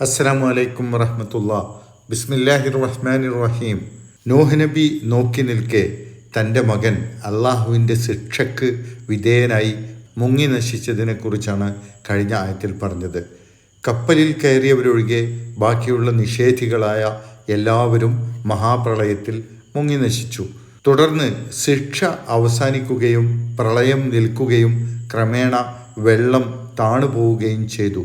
അസ്സലാമു അലൈക്കും വറഹമത്തുള്ള. ബിസ്മില്ലാഹി റഹ്മാൻ റഹീം നൂഹ് നബി നോക്കി നിൽക്കെ. തന്റെ മകൻ അള്ളാഹുവിന്റെ ശിക്ഷക്ക് വിധേയനായി മുങ്ങി നശിച്ചതിനെക്കുറിച്ചാണ് കഴിഞ്ഞ ആയത്തിൽ പറഞ്ഞത്. കപ്പലിൽ കയറിയവരൊഴികെ ബാക്കിയുള്ള നിഷേധികളായ എല്ലാവരും മഹാപ്രളയത്തിൽ മുങ്ങി നശിച്ചു. തുടർന്ന് ശിക്ഷ അവസാനിക്കുകയും പ്രളയം നിൽക്കുകയും ക്രമേണ വെള്ളം താണുപോവുകയും ചെയ്തു.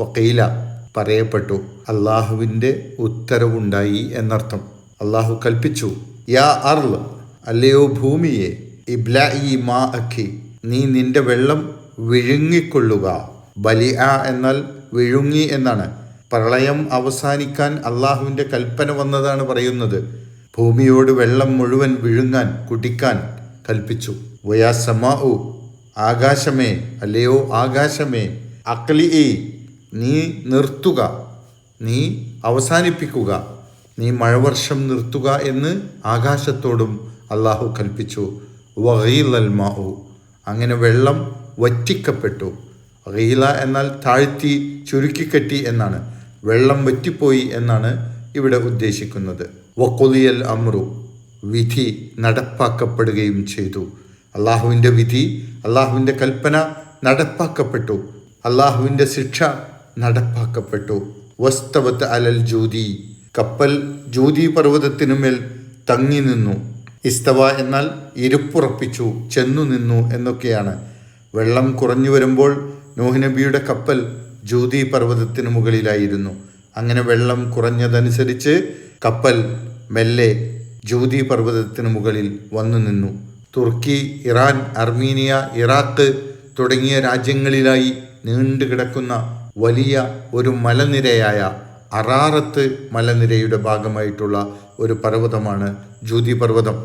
വക്കീല പറയപ്പെട്ടു. അള്ളാഹുവിന്റെ ഉത്തരവുണ്ടായി എന്നർത്ഥം. അള്ളാഹു കൽപ്പിച്ചു യാ അർൾ അല്ലയോ ഭൂമിയെ ഇബ്ലായി മാ അഖി നീ നിന്റെ വെള്ളം വിഴുങ്ങിക്കൊള്ളുക. ബലി ആ എന്നാൽ വിഴുങ്ങി എന്നാണ്. പ്രളയം അവസാനിക്കാൻ അള്ളാഹുവിന്റെ കൽപ്പന വന്നതാണ് പറയുന്നത്. ഭൂമിയോട് വെള്ളം മുഴുവൻ വിഴുങ്ങാൻ കുടിക്കാൻ കൽപ്പിച്ചു. വയാ സമാ ആകാശമേ അല്ലയോ ആകാശമേ അക്ലി നീ നിർത്തുക. നീ അവസാനിപ്പിക്കുക. നീ മഴവർഷം നിർത്തുക എന്ന് ആകാശത്തോടും അള്ളാഹു കൽപ്പിച്ചു. വഹീലൽ മാഹു അങ്ങനെ വെള്ളം വറ്റിക്കപ്പെട്ടു. ഗീല എന്നാൽ താഴ്ത്തി ചുരുക്കിക്കെട്ടി എന്നാണ്. വെള്ളം വറ്റിപ്പോയി എന്നാണ് ഇവിടെ ഉദ്ദേശിക്കുന്നത്. വക്കൊലിയൽ അമ്രു. വിധി നടപ്പാക്കപ്പെടുകയും ചെയ്തു. അള്ളാഹുവിന്റെ വിധി അള്ളാഹുവിന്റെ കൽപ്പന നടപ്പാക്കപ്പെട്ടു. അള്ളാഹുവിന്റെ ശിക്ഷ നടപ്പാക്കപ്പെട്ടു. വസ്തവത്ത് അലൽ ജ്യോതി കപ്പൽ ജ്യോതി പർവതത്തിനുമേൽ തങ്ങി നിന്നു. ഇസ്തവ എന്നാൽ ഇരുപ്പുറപ്പിച്ചു ചെന്നു നിന്നു എന്നൊക്കെയാണ്. വെള്ളം കുറഞ്ഞു വരുമ്പോൾ നോഹിനബിയുടെ കപ്പൽ ജ്യോതി പർവതത്തിന് മുകളിലായിരുന്നു. അങ്ങനെ വെള്ളം കുറഞ്ഞതനുസരിച്ച് കപ്പൽ മെല്ലെ ജ്യോതി പർവതത്തിന് മുകളിൽ വന്നു നിന്നു. തുർക്കി ഇറാൻ അർമീനിയ ഇറാഖ് തുടങ്ങിയ രാജ്യങ്ങളിലായി നീണ്ടുകിടക്കുന്ന വലിയ ഒരു മലനിരയായ അറാറത്ത് മലനിരയുടെ ഭാഗമായിട്ടുള്ള ഒരു പർവതമാണ് ജ്യൂതി പർവതം.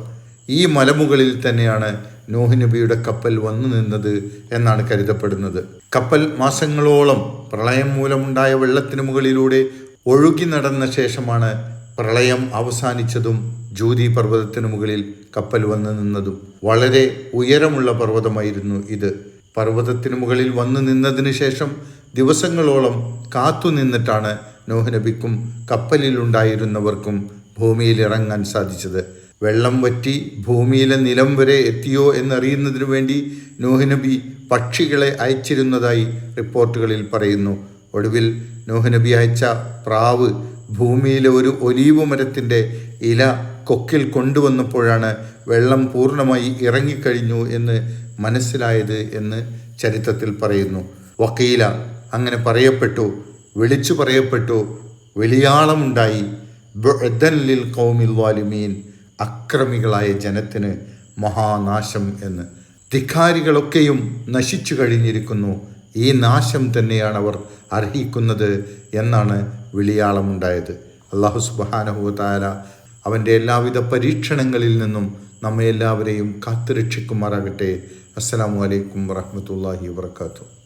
ഈ മലമുകളിൽ തന്നെയാണ് നോഹ് നബിയുടെ കപ്പൽ വന്നു നിന്നത് എന്നാണ് കരുതപ്പെടുന്നത്. കപ്പൽ മാസങ്ങളോളം പ്രളയം മൂലമുണ്ടായ വെള്ളത്തിന് മുകളിലൂടെ ഒഴുകി നടന്ന ശേഷമാണ് പ്രളയം അവസാനിച്ചതും ജ്യൂതി പർവതത്തിന് മുകളിൽ കപ്പൽ വന്നു നിന്നതും. വളരെ ഉയരമുള്ള പർവതമായിരുന്നു ഇത്. പർവതത്തിന് മുകളിൽ വന്നു നിന്നതിന് ശേഷം ദിവസങ്ങളോളം കാത്തുനിന്നിട്ടാണ് നിന്നിട്ടാണ് നോഹ് നബിക്കും കപ്പലിലുണ്ടായിരുന്നവർക്കും ഭൂമിയിൽ ഇറങ്ങാൻ സാധിച്ചത്. വെള്ളം വറ്റി ഭൂമിയിലെ നിലം വരെ എത്തിയോ എന്നറിയുന്നതിനു വേണ്ടി നോഹനബി പക്ഷികളെ അയച്ചിരുന്നതായി റിപ്പോർട്ടുകളിൽ പറയുന്നു. ഒടുവിൽ നോഹ് നബി അയച്ച പ്രാവ് ഭൂമിയിലെ ഒരു ഒലീവ് മരത്തിന്റെ ഇല കൊക്കിൽ കൊണ്ടുവന്നപ്പോഴാണ് വെള്ളം പൂർണമായി ഇറങ്ങിക്കഴിഞ്ഞു എന്ന് മനസ്സിലായത് എന്ന് ചരിത്രത്തിൽ പറയുന്നു. വക്കീല അങ്ങനെ പറയപ്പെട്ടു വിളിച്ചു പറയപ്പെട്ടു വെളിയാളമുണ്ടായി. ലിൽ കൗമിൽ വാലിമീൻ അക്രമികളായ ജനത്തിന് മഹാനാശം എന്ന്. ധിക്കാരികളൊക്കെയും നശിച്ചു കഴിഞ്ഞിരിക്കുന്നു. ഈ നാശം തന്നെയാണ് അവർ അർഹിക്കുന്നത് എന്നാണ് വിളിയാളമുണ്ടായത്. അള്ളാഹു സുബാനഹുതാര അവന്റെ എല്ലാവിധ പരീക്ഷണങ്ങളിൽ നിന്നും നമ്മെ എല്ലാവരെയും കാത്തുരക്ഷിക്കുമാറാകട്ടെ. അസ്സാം വലൈക്കും വറഹമത്തല്ലാഹി വാത്തു